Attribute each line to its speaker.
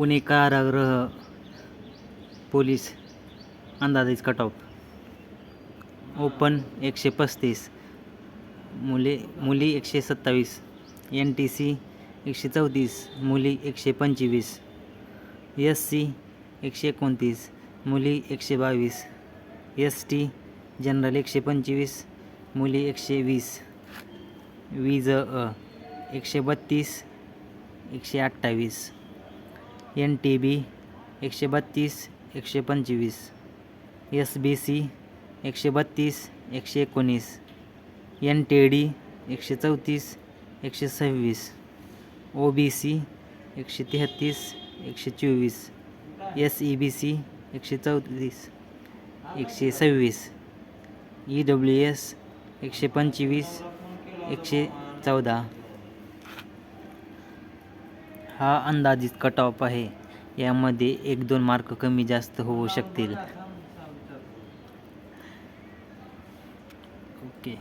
Speaker 1: पुणे कारागृह पोलीस अंदाजित cut off open एकशे पस्तीस. मुले मुली एकशे सत्तावीस. एन टी सी एकशे चौतीस. मुली एकशे पंचवीस. एस सी एकशे एकोणतीस. मुली एकशे बावीस. एस टी जनरल एकशे पंचवीस. मुली एकशे वीस. वीज अ एकशे बत्तीस. एकशे अठ्ठावीस. एन टी बी एकशे बत्तीस एकशे पंचवीस एस बी सी एकशे बत्तीस एकशे एकोणीस एन टी डी एकशे चौतीस एकशे सव्वीस ओ बी सी एकशे तेहत्तीस एकशे चोवीस एस ई बी सी एकशे चौतीस एकशे सव्वीस ई डब्ल्यू एस एकशे पंचवीस एकशे चौदा. हा अंदाजित कट ऑफ आहे. यामध्ये एक दोन मार्क कमी जास्त होऊ शकतील. ओके.